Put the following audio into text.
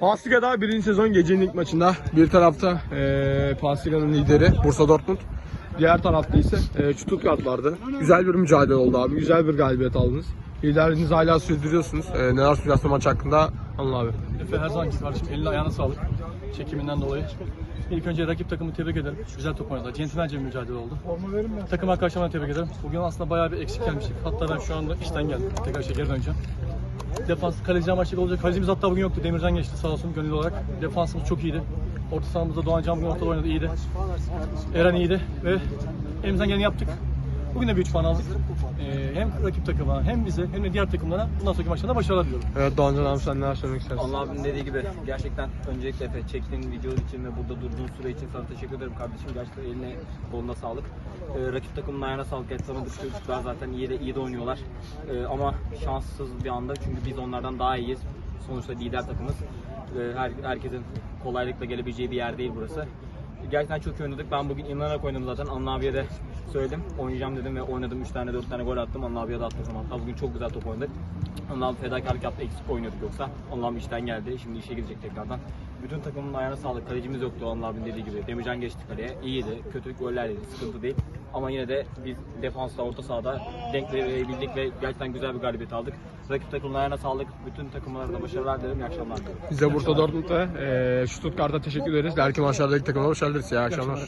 Pasliga'da birinci sezon gecenin ilk maçında bir tarafta e, Pasliga'nın lideri Bursa Dortmund. Diğer tarafta ise e, Stuttgart vardı. Güzel bir mücadele oldu abi. Güzel bir galibiyet aldınız. Liderliğinizi hala sürdürüyorsunuz. E, neler söylüyorsun maç hakkında? Anıl abi. Efe her zamanki kardeşim eline ayağına sağlık. Çekiminden dolayı. İlk önce rakip takımı tebrik ederim. Güzel top oynadılar. Centilmence bir mücadele oldu. Takım arkadaşlarıma tebrik ederim. Bugün aslında bayağı bir eksik gelmiştik. Hatta ben şu anda işten geldim. Tekrar işe geri döneceğim. Defans kaleci amaçlı olacak. Kalecimiz hatta bugün yoktu. Demircan geçti sağ olsun gönüllü olarak. Defansımız çok iyiydi. Orta sahamızda Doğan Can bugün ortada oynadı iyiydi. Eren iyiydi ve elimizden geleni yaptık. Bugün de bir 3 puan aldık. Ee, hem rakip takıma hem bize hem de diğer takımlara bundan sonraki maçlarda başarılar diliyorum. Evet Doğancan abi sen neler söylemek istersin? Allah abinin dediği gibi gerçekten öncelikle Efe çektiğin video için ve burada durduğun süre için sana teşekkür ederim kardeşim. Gerçekten eline koluna sağlık. Ee, rakip takımın ayağına sağlık. Et sana çocuklar zaten iyi de iyi de oynuyorlar. Ee, ama şanssız bir anda çünkü biz onlardan daha iyiyiz. Sonuçta lider takımız. Ee, her, herkesin kolaylıkla gelebileceği bir yer değil burası. Gerçekten çok iyi oynadık. Ben bugün inanarak oynadım zaten. Anla abiye de söyledim. Oynayacağım dedim ve oynadım. 3 tane 4 tane gol attım. Anla abiye de attım. Hatta bugün çok güzel top oynadık. Allah'ım fedakarlık yaptı. Eksik oynuyorduk yoksa. Allah'ım işten geldi. Şimdi işe gidecek tekrardan. Bütün takımın ayağına sağlık. Kalecimiz yoktu Allah abinin dediği gibi. Demircan geçti kaleye. İyiydi. Kötü goller yedi. Sıkıntı değil. Ama yine de biz defansla orta sahada denk verebildik ve gerçekten güzel bir galibiyet aldık. Rakip takımın ayağına sağlık. Bütün takımlara da başarılar dilerim. İyi akşamlar. Biz de Bursa Dortmund ve e, Stuttgart'a teşekkür ederiz. Belki maçlardaki takımlara başarılar dileriz. İyi akşamlar.